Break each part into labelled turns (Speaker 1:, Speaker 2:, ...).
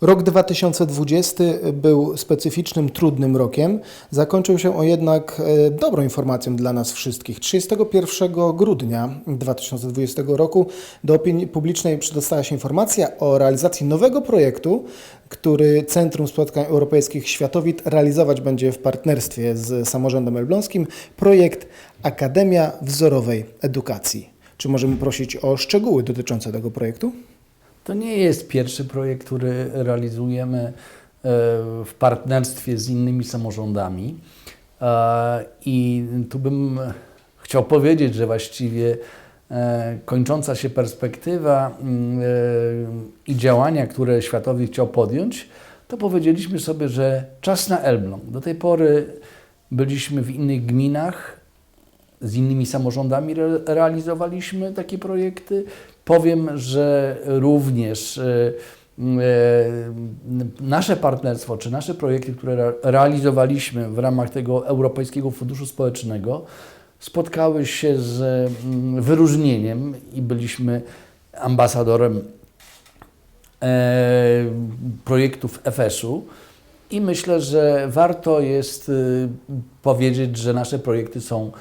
Speaker 1: Rok 2020 był specyficznym, trudnym rokiem. Zakończył się on jednak e, dobrą informacją dla nas wszystkich. 31 grudnia 2020 roku do opinii publicznej przedostała się informacja o realizacji nowego projektu, który Centrum Spotkań Europejskich Światowit realizować będzie w partnerstwie z samorządem elbląskim. Projekt Akademia Wzorowej Edukacji. Czy możemy prosić o szczegóły dotyczące tego projektu?
Speaker 2: To nie jest pierwszy projekt, który realizujemy e, w partnerstwie z innymi samorządami. E, I tu bym chciał powiedzieć, że właściwie e, kończąca się perspektywa mm, i działania, które Światowy chciał podjąć, to powiedzieliśmy sobie, że czas na Elbląg. Do tej pory byliśmy w innych gminach, z innymi samorządami re realizowaliśmy takie projekty. Powiem, że również e, e, nasze partnerstwo, czy nasze projekty, które re realizowaliśmy w ramach tego Europejskiego Funduszu Społecznego, spotkały się z mm, wyróżnieniem i byliśmy ambasadorem e, projektów FS-u. I myślę, że warto jest y, powiedzieć, że nasze projekty są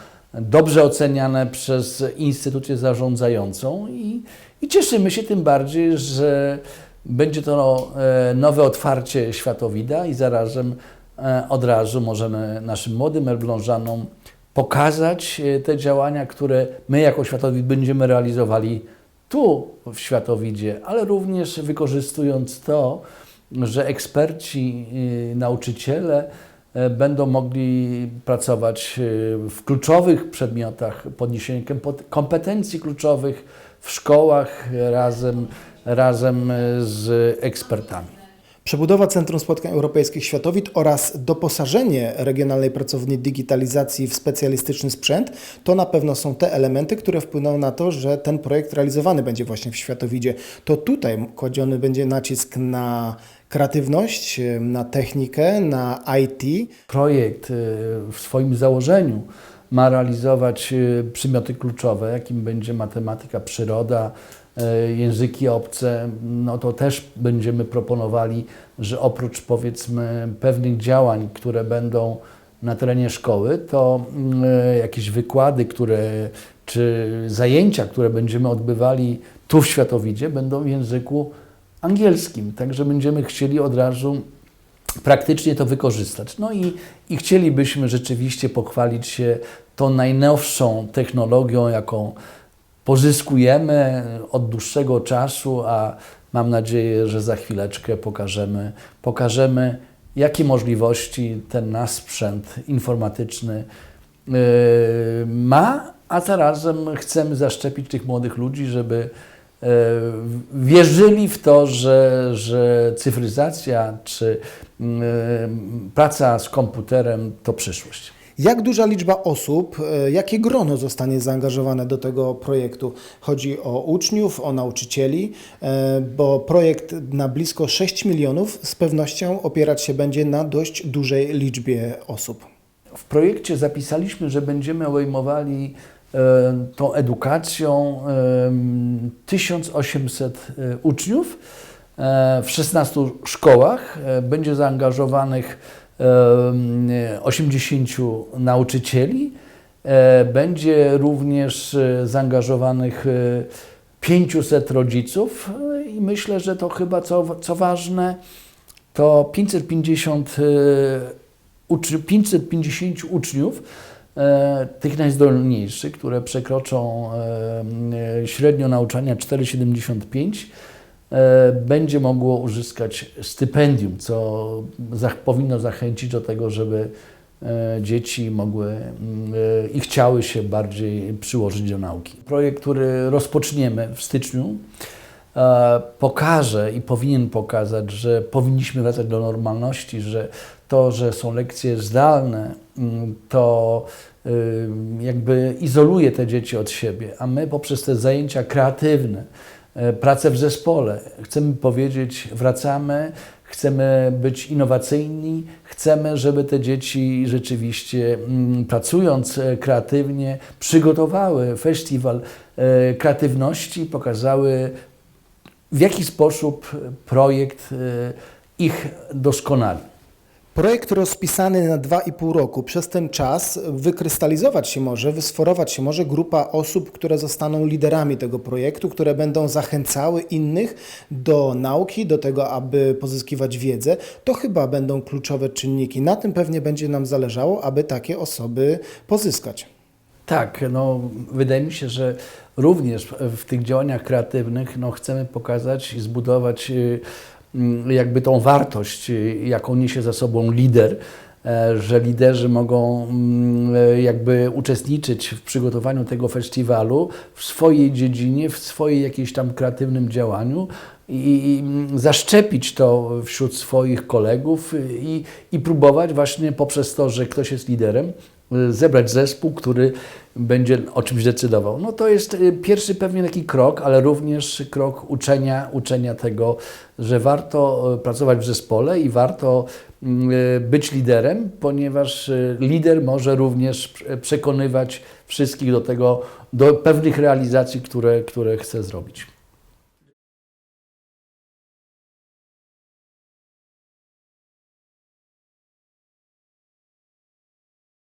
Speaker 2: dobrze oceniane przez instytucję zarządzającą i, i cieszymy się tym bardziej, że będzie to e, nowe otwarcie światowida i zarazem e, od razu możemy naszym młodym Elblążanom pokazać e, te działania, które my jako Światowid będziemy realizowali tu w Światowidzie, ale również wykorzystując to, że eksperci, nauczyciele, będą mogli pracować e, w kluczowych przedmiotach, podniesienie kompetencji kluczowych w szkołach razem, razem z ekspertami.
Speaker 1: Przebudowa Centrum Spotkań Europejskich Światowit oraz doposażenie regionalnej pracowni digitalizacji w specjalistyczny sprzęt to na pewno są te elementy, które wpłyną na to, że ten projekt realizowany będzie właśnie w Światowidzie. To tutaj kładziony będzie nacisk na kreatywność, na technikę, na IT.
Speaker 2: Projekt y, w swoim założeniu ma realizować y, przymioty kluczowe, jakim będzie matematyka, przyroda, języki obce, no to też będziemy proponowali, że oprócz powiedzmy pewnych działań, które będą na terenie szkoły, to jakieś wykłady, które, czy zajęcia, które będziemy odbywali tu w Światowidzie, będą w języku angielskim. Także będziemy chcieli od razu praktycznie to wykorzystać. No i, i chcielibyśmy rzeczywiście pochwalić się tą najnowszą technologią, jaką pozyskujemy od dłuższego czasu, a mam nadzieję, że za chwileczkę pokażemy, pokażemy jakie możliwości ten nasz sprzęt informatyczny yy, ma, a zarazem chcemy zaszczepić tych młodych ludzi, żeby E, wierzyli w to, że, że cyfryzacja czy e, praca z komputerem to przyszłość.
Speaker 1: Jak duża liczba osób, e, jakie grono zostanie zaangażowane do tego projektu? Chodzi o uczniów, o nauczycieli, bo projekt na blisko 6 milionów z pewnością opierać się będzie na dość dużej liczbie osób.
Speaker 2: W projekcie zapisaliśmy, że będziemy obejmowali E, tą edukacją 1800 e, uczniów e, w 16 szkołach. Będzie zaangażowanych 80 nauczycieli. Będzie również zaangażowanych 500 rodziców i myślę, że to chyba co, co ważne, to 550, 550 uczniów E, tych najzdolniejszych, które przekroczą e, e, średnio nauczania 4,75, będzie mogło uzyskać stypendium, co powinno zachęcić do tego, żeby dzieci mogły i chciały się bardziej przyłożyć do nauki. Projekt, który rozpoczniemy w styczniu, pokaże i powinien pokazać, że powinniśmy wracać do normalności, że to, że są lekcje zdalne, mm, to y, jakby izoluje te dzieci od siebie, a my poprzez te zajęcia kreatywne, e, pracę w zespole, chcemy powiedzieć, wracamy, chcemy być innowacyjni, chcemy, żeby te dzieci rzeczywiście mm, pracując e, kreatywnie przygotowały festiwal e, kreatywności, pokazały w jaki sposób projekt ich doskonali.
Speaker 1: Projekt rozpisany na 2,5 roku. Przez ten czas wykrystalizować się może, wysforować się może grupa osób, które zostaną liderami tego projektu, które będą zachęcały innych do nauki, do tego, aby pozyskiwać wiedzę. To chyba będą kluczowe czynniki. Na tym pewnie będzie nam zależało, aby takie osoby pozyskać.
Speaker 2: Tak, no, wydaje mi się, że również w tych działaniach kreatywnych no, chcemy pokazać i zbudować y, jakby tą wartość, y, jaką niesie za sobą lider, e, że liderzy mogą mm, e, jakby uczestniczyć w przygotowaniu tego festiwalu w swojej dziedzinie, w swojej jakiejś tam kreatywnym działaniu i i zaszczepić to wśród swoich kolegów i, i próbować właśnie poprzez to, że ktoś jest liderem, y, zebrać zespół, który będzie o czymś decydował. No to jest y, pierwszy pewnie taki krok, ale również krok uczenia, uczenia tego, że warto y, pracować w zespole i warto mm, y, być liderem, ponieważ lider może również prze- przekonywać wszystkich do tego, do pewnych realizacji, które, które chce zrobić.